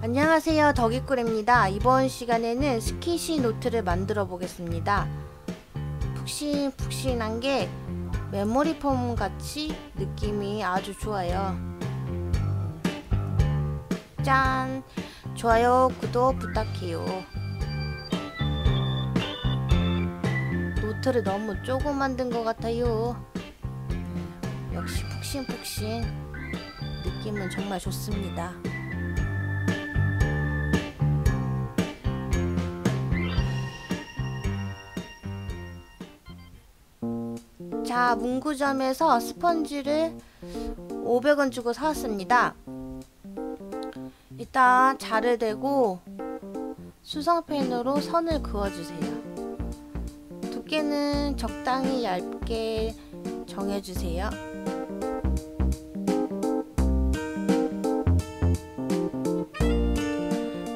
안녕하세요. 덕이꿀입니다. 이번 시간에는 스키시 노트를 만들어 보겠습니다. 푹신푹신한 게 메모리 폼 같이 느낌이 아주 좋아요. 짠! 좋아요 구독 부탁해요. 노트를 너무 조금 만든 것 같아요. 역시 푹신푹신 느낌은 정말 좋습니다 자, 문구점에서 스펀지를 500원 주고 사왔습니다. 일단 자를 대고 수성펜으로 선을 그어주세요. 두께는 적당히 얇게 정해주세요.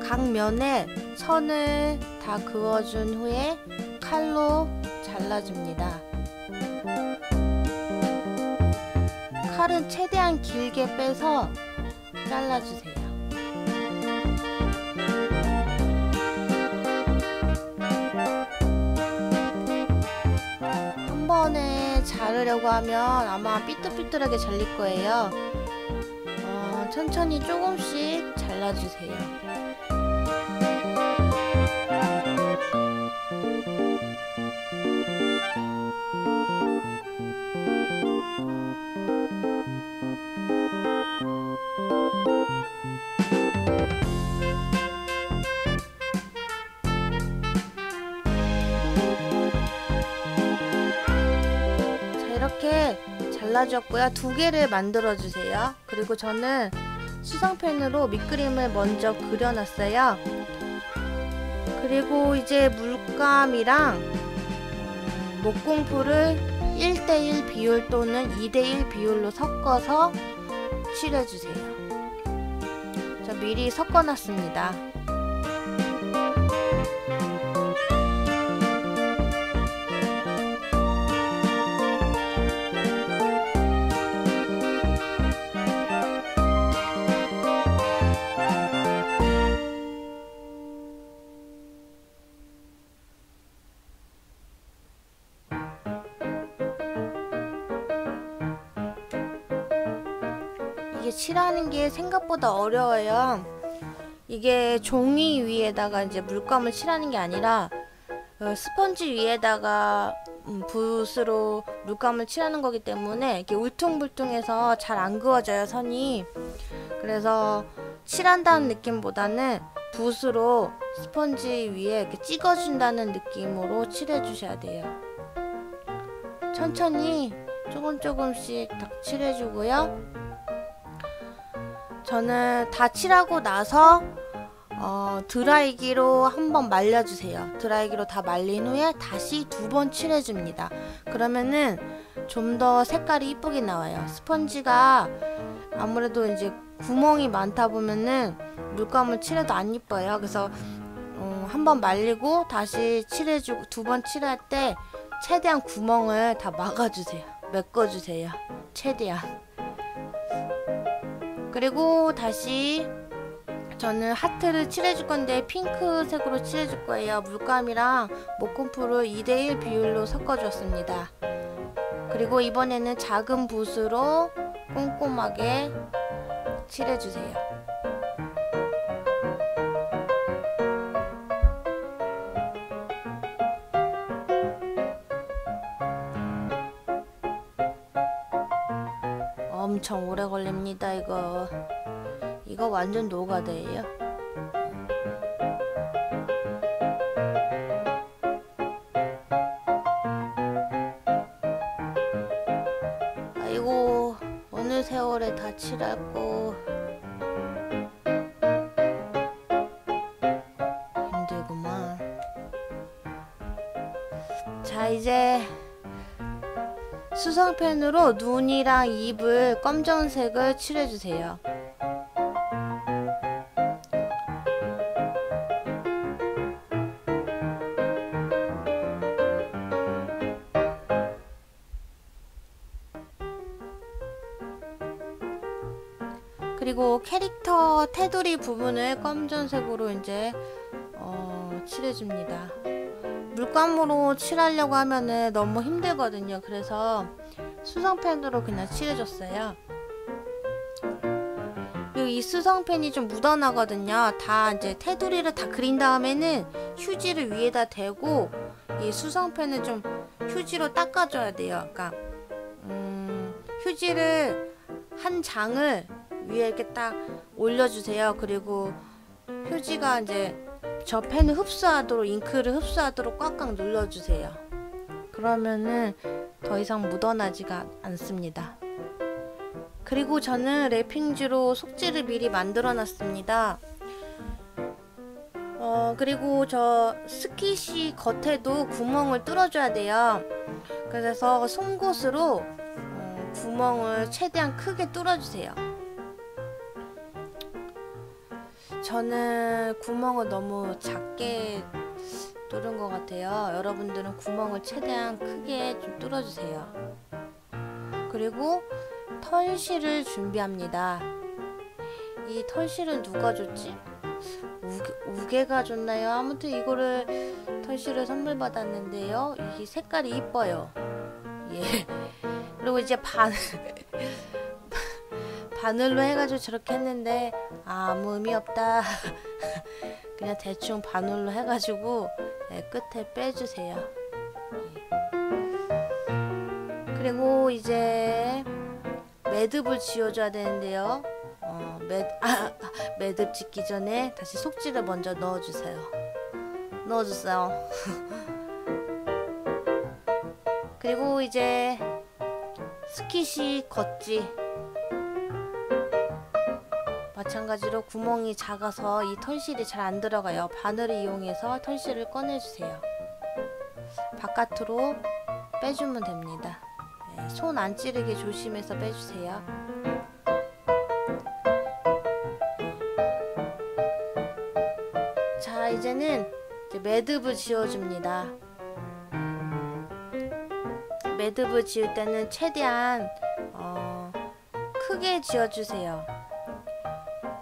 각 면에 선을 다 그어준 후에 칼로 잘라줍니다. 칼은 최대한 길게 빼서 잘라주세요. 한 번에 자르려고 하면 아마 삐뚤삐뚤하게 잘릴 거예요. 어, 천천히 조금씩 잘라주세요. 이렇게 잘라줬고요. 두 개를 만들어 주세요. 그리고 저는 수성펜으로 밑그림을 먼저 그려놨어요. 그리고 이제 물감이랑 목공풀을 1대1 비율 또는 2대1 비율로 섞어서 칠해주세요. 자, 미리 섞어놨습니다. 이게 칠하는 게 생각보다 어려워요. 이게 종이 위에다가 이제 물감을 칠하는 게 아니라 어, 스펀지 위에다가 음, 붓으로 물감을 칠하는 거기 때문에 이렇게 울퉁불퉁해서 잘 안 그어져요 선이. 그래서 칠한다는 느낌보다는 붓으로 스펀지 위에 이렇게 찍어준다는 느낌으로 칠해주셔야 돼요. 천천히 조금 조금씩 딱 칠해주고요. 저는 다 칠하고 나서 어, 드라이기로 한번 말려주세요. 드라이기로 다 말린 후에 다시 두 번 칠해줍니다. 그러면은 좀 더 색깔이 이쁘게 나와요. 스펀지가 아무래도 이제 구멍이 많다 보면은 물감을 칠해도 안 이뻐요. 그래서 어, 한번 말리고 다시 칠해주고 두 번 칠할 때 최대한 구멍을 다 막아주세요. 메꿔주세요. 최대한. 그리고 다시 저는 하트를 칠해줄 건데 핑크색으로 칠해줄 거예요. 물감이랑 목공풀을 2대1 비율로 섞어주었습니다. 그리고 이번에는 작은 붓으로 꼼꼼하게 칠해주세요. 엄청 오래 걸립니다 이거. 이거 완전 노가다예요. 아이고 어느 세월에 다 칠하고 힘들구만. 자 이제 수성펜으로 눈이랑 입을 검정색을 칠해주세요. 그리고 캐릭터 테두리 부분을 검정색으로 이제 어, 칠해줍니다. 물감으로 칠하려고 하면은 너무 힘들거든요. 그래서 수성펜으로 그냥 칠해줬어요. 그리고 이 수성펜이 좀 묻어나거든요. 다 이제 테두리를 다 그린 다음에는 휴지를 위에다 대고 이 수성펜을 좀 휴지로 닦아줘야 돼요. 그러니까 음, 휴지를 한 장을 위에 이렇게 딱 올려주세요. 그리고 휴지가 이제 저 펜을 흡수하도록 잉크를 흡수하도록 꽉꽉 눌러주세요. 그러면은 더 이상 묻어나지가 않습니다. 그리고 저는 랩핑지로 속지를 미리 만들어 놨습니다. 어, 그리고 저 스키시 겉에도 구멍을 뚫어줘야 돼요. 그래서 송곳으로 어, 구멍을 최대한 크게 뚫어주세요. 저는 구멍을 너무 작게 뚫은 것 같아요. 여러분들은 구멍을 최대한 크게 좀 뚫어주세요. 그리고 털실을 준비합니다. 이 털실은 누가 줬지? 우개, 우개가 줬나요? 아무튼 이거를 털실을 선물 받았는데요. 이 색깔이 이뻐요. 예. 그리고 이제 반 바늘로 해가지고 저렇게 했는데 아, 아무 의미 없다. 그냥 대충 바늘로 해가지고 예, 끝에 빼주세요. 예. 그리고 이제 매듭을 지어줘야 되는데요. 어, 매, 아, 매듭 짓기 전에 다시 속지를 먼저 넣어주세요. 넣어주세요. 그리고 이제 스킷이 걷지. 마찬가지로 구멍이 작아서 이 털실이 잘 안 들어가요. 바늘을 이용해서 털실을 꺼내주세요. 바깥으로 빼주면 됩니다. 네, 손안 찌르게 조심해서 빼주세요. 자, 이제는 이제 매듭을 지어줍니다. 매듭을 지을 때는 최대한 어, 크게 지어주세요.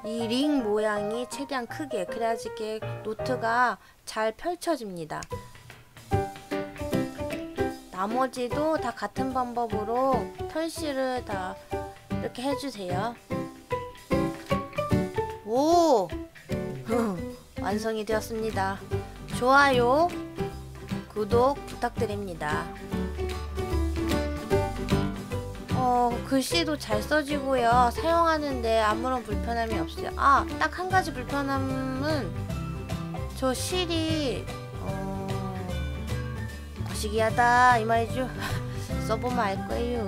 이 링 모양이 최대한 크게 그래야지 이게 노트가 잘 펼쳐집니다. 나머지도 다 같은 방법으로 털실을 다 이렇게 해주세요. 오! 완성이 되었습니다. 좋아요, 구독 부탁드립니다. 어, 글씨도 잘 써지고요. 사용하는데 아무런 불편함이 없어요. 아, 딱 한 가지 불편함은 저 실이 어, 거시기하다 이 말이죠. 써보면 알 거예요.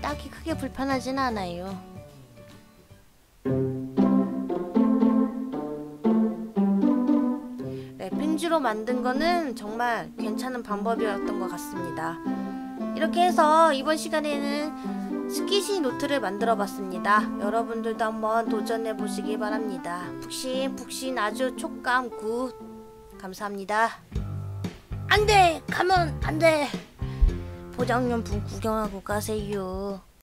딱히 크게 불편하진 않아요. 랩핑지로 만든 거는 정말 괜찮은 방법이었던 것 같습니다. 이렇게 해서 이번 시간에는 스키시 노트를 만들어 봤습니다. 여러분들도 한번 도전해 보시기 바랍니다. 푹신푹신 아주 촉감 굿. 감사합니다. 안 돼! 가면 안 돼! 포장용품 구경하고 가세요.